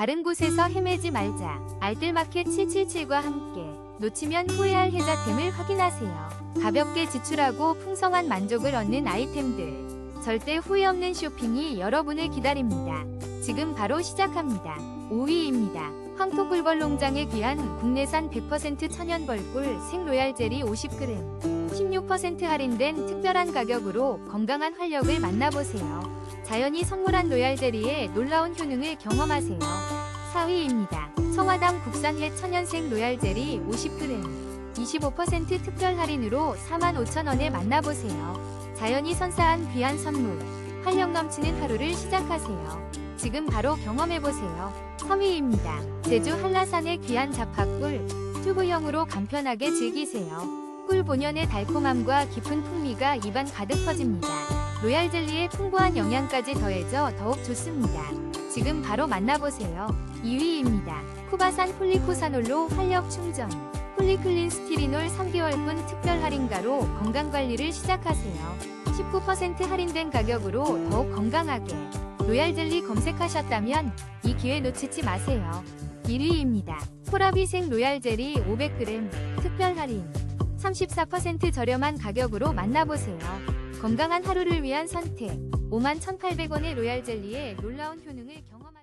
다른 곳에서 헤매지 말자. 알뜰마켓 777과 함께 놓치면 후회할 혜자템을 확인하세요. 가볍게 지출하고 풍성한 만족을 얻는 아이템들. 절대 후회 없는 쇼핑이 여러분을 기다립니다. 지금 바로 시작합니다. 5위입니다. 황토꿀벌 농장에 귀한 국내산 100% 천연 벌꿀 생로얄젤리 50g. 16% 할인된 특별한 가격으로 건강한 활력을 만나보세요. 자연이 선물한 로얄젤리의 놀라운 효능을 경험하세요. 4위입니다. 청와담 국산해 천연생 로얄젤리 50g. 25% 특별 할인으로 45,000원에 만나보세요. 자연이 선사한 귀한 선물. 활력 넘치는 하루를 시작하세요. 지금 바로 경험해보세요. 3위입니다. 제주 한라산의 귀한 잡화꿀. 튜브형으로 간편하게 즐기세요. 꿀 본연의 달콤함과 깊은 풍미가 입안 가득 퍼집니다. 로얄 젤리의 풍부한 영양까지 더해져 더욱 좋습니다. 지금 바로 만나보세요. 2위입니다. 쿠바산 폴리코사놀로 활력 충전. 폴리클린 스티리놀 3개월분 특별 할인가로 건강관리를 시작하세요. 19% 할인된 가격으로 더욱 건강하게. 로얄 젤리 검색하셨다면 이 기회 놓치지 마세요. 1위입니다. 코라비생 로얄 젤리 500g 특별 할인. 34% 저렴한 가격으로 만나보세요. 건강한 하루를 위한 선택. 51,800원의 로얄 젤리의 놀라운 효능을 경험하